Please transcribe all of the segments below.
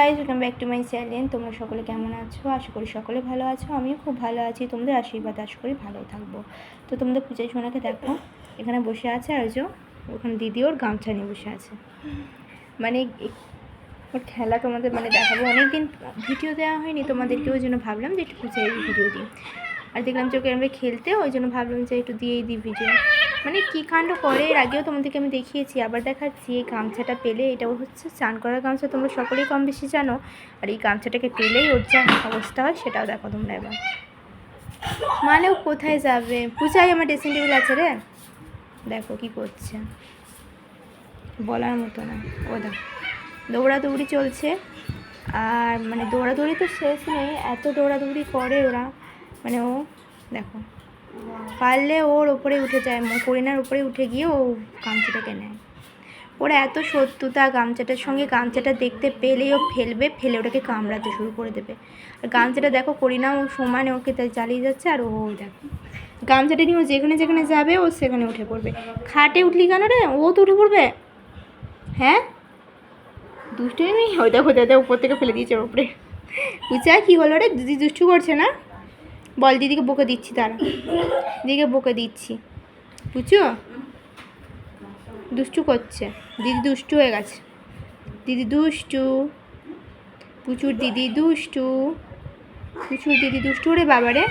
Guys welcome back to my channel তোমরা সকলে কেমন আছো? আশা করি সকলে ভালো আছো, আমিও খুব ভালো আছি। তোমাদের আশীর্বাদ আশা করি ভালো থাকব। তো তোমাদের পূজাই সোনাকে দেখো, এখানে বসে আছে আর যে ওখানে দিদি ওর গামছা নিয়ে বসে আছে। মানে ওর খেলা তোমাদের মানে দেখাবো। অনেকদিন ভিডিও দেওয়া হয়নি তোমাদেরকে ওই জন্য ভাবলাম যে একটু পূজাই ভিডিও দিই। আর দেখলাম যে ওকে খেলতে, ওই জন্য ভাবলাম যে একটু দিয়েই দিই ভিডিও। মানে কী কাণ্ড করে? এর আগেও তোমাদেরকে আমি দেখিয়েছি, আবার দেখাচ্ছি। এই গামছাটা পেলে এটা হচ্ছে চান করার গামছা। তোমরা সকলেই কম বেশি জানো। আর এই গামছাটাকে পেলেই ওর যা অবস্থা হয়, সেটাও দেখো তোমরা এবার। মানে ও কোথায় যাবে? পূজাই আমার ড্রেসিং টেবিল আছে রে। দেখো কি করছে। বলার মতো না। ও দেখো, দৌড়াদৌড়ি চলছে। আর মানে দৌড়াদৌড়ি তো শেষ নেই, এত দৌড়াদৌড়ি করে ওরা। মানে ও, দেখো। পারলে ওর ওপরে উঠে যায় করিনার উপরে উঠে গিয়ে ও গামছাটাকে নেয়। ওরা এত শত্রুতা, গামছাটার সঙ্গে গামছাটা দেখতে পেলেই ও ফেলবে, ফেলে ওটাকে কামড়াতে শুরু করে দেবে। আর গামছাটা দেখো, করিনা ও সমানে ওকে চালিয়ে যাচ্ছে আর ও দেখো। গামছাটা নিয়ে ও যেখানে যেখানে যাবে, ও সেখানে উঠে পড়বে। খাটে উঠলি কেন রে? ও তো উঠে পড়বে। হ্যাঁ? দুষ্টু নেই ওই দেখো দাদা উপর থেকে ফেলে দিয়েছে ওর উপরে। বুঝা কী হলো রে? দিদি দুষ্টু করছে না? বল দিদিকে বকে দিচ্ছি তারা দিদিকে বকে দিচ্ছি। বুঝছ? দুষ্টু করছে। দিদি দুষ্টু হয়ে গেছে। দিদি দুষ্টু। পুচুর দিদি দুষ্টু। পুচুর দিদি দুষ্টু রে বাবা রে।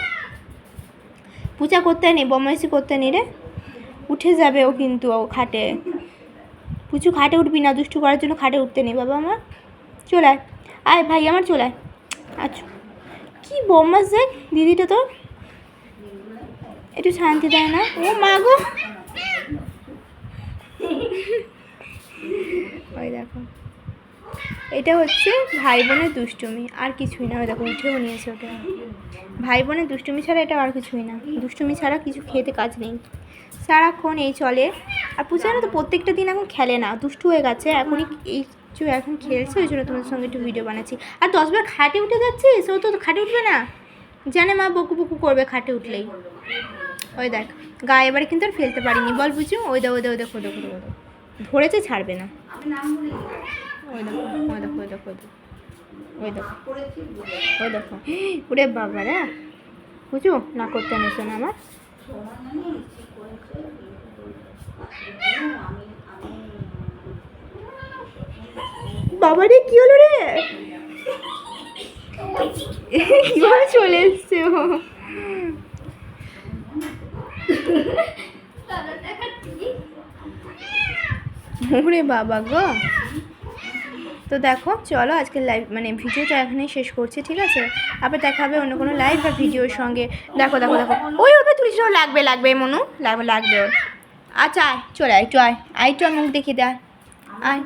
পূজা করতে নেই বমাইসি করতে নেই রে। উঠে যাবে ও কিন্তু ও খাটে। পুচু খাটে উঠবি না, দুষ্টু করার জন্য খাটে উঠতে নেই বাবা আমার চলে আয়। আয় ভাই, আমার চলে আয়। আচ্ছা। কি বম্মাস দেখ দিদিটা তো? একটু শান্তি দেয় না? ও মা গো। ওই দেখো। এটা হচ্ছে ভাই বোনের দুষ্টুমি, আর কিছুই না। ওই দেখো উঠেও নিয়েছে ওটা। ভাই বোনের দুষ্টুমি ছাড়া এটা আর কিছুই না। দুষ্টুমি ছাড়া কিছু খেতে কাজ নেই। সারাক্ষণ এই চলে। আর পূজারা তো, প্রত্যেকটা দিন এখন খেলে না। দুষ্টু হয়ে গেছে। এখনই এই যে এখন খেলছে ওই জন্য তোমাদের সঙ্গে একটু ভিডিও বানাচ্ছি আর দশবার খাটে উঠে যাচ্ছিস ও তো খাটে উঠবে না জানে মা বকু বকু করবে খাটে উঠলেই ওই দেখ গায়ে এবারে কিন্তু আর ফেলতে পারিনি বল বুঝু ওই দেখো ওই দেখো দেখো দেখো দেখো দেখো। ধরেছে ছাড়বে না ওই দেখো ওই দেখো ওই দেখো ওই দেখো ওই ওরে বাবা রে বুঝু না করতে নিস না আমার বাবা রে কি হলো রে? কীভাবে চলে এসছে ও। ওরে বাবা গো। তো দেখো, চলো আজকে লাইভ মানে ভিডিওটা এখানেই শেষ করছি, ঠিক আছে? আবার দেখা হবে অন্য কোনো লাইভ বা ভিডিওর সঙ্গে। দেখো দেখো দেখো। ওই তুলিস ওর লাগবে লাগবে, মনু। লাগবে লাগবে। আচ্ছা আয়, চলে আয়, একটু আয়। আয়, একটু মুখ দেখিয়ে দেয় আয়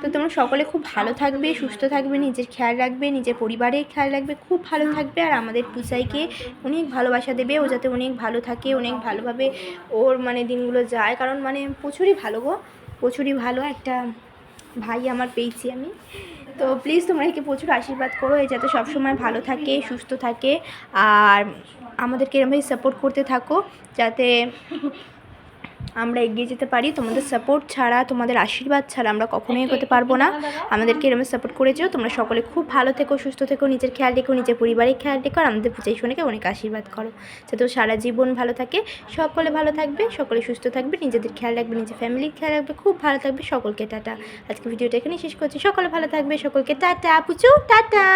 তো তোমরা সকলে খুব ভালো থাকবে, সুস্থ থাকবে, নিজের খেয়াল রাখবে, নিজের পরিবারের খেয়াল রাখবে, খুব ভালো থাকবে। আর আমাদের পূজাইকে অনেক ভালোবাসা দেবে, ও যাতে অনেক ভালো থাকে, অনেক ভালোভাবে ওর মানে দিনগুলো যায়। কারণ মানে প্রচুরই ভালো গো, প্রচুরই ভালো একটা ভাই আমার পেয়েছি আমি। তো প্লিজ তোমরা একে প্রচুর আশীর্বাদ করো, এ যাতে সবসময় ভালো থাকে, সুস্থ থাকে। আর আমাদেরকে এরমভাবে সাপোর্ট করতে থাকো, যাতে আমরা এগিয়ে যেতে পারি, তোমাদের সাপোর্ট ছাড়া, তোমাদের আশীর্বাদ ছাড়া আমরা কখনোই এগোতে পারব না। আমাদেরকে এরমভাবে সাপোর্ট করেছ, তোমরা সকলে খুব ভালো থেকো, সুস্থ থেকো, নিজের খেয়াল রেখো, নিজের পরিবারের খেয়াল রেখো, আর আমাদের পূজাই শোনাকে অনেক আশীর্বাদ করো। যাতে সারা জীবন ভালো থাকে, সকলে ভালো থাকবে, সকলে সুস্থ থাকবে, নিজেদের খেয়াল রাখবে, নিজের ফ্যামিলির খেয়াল রাখবে, খুব ভালো থাকবে, সকলকে টাটা। আজকে ভিডিওটা এখানেই শেষ করছি, সকলে ভালো থাকবে, সকলকে টাটা, পুচু, টাটা!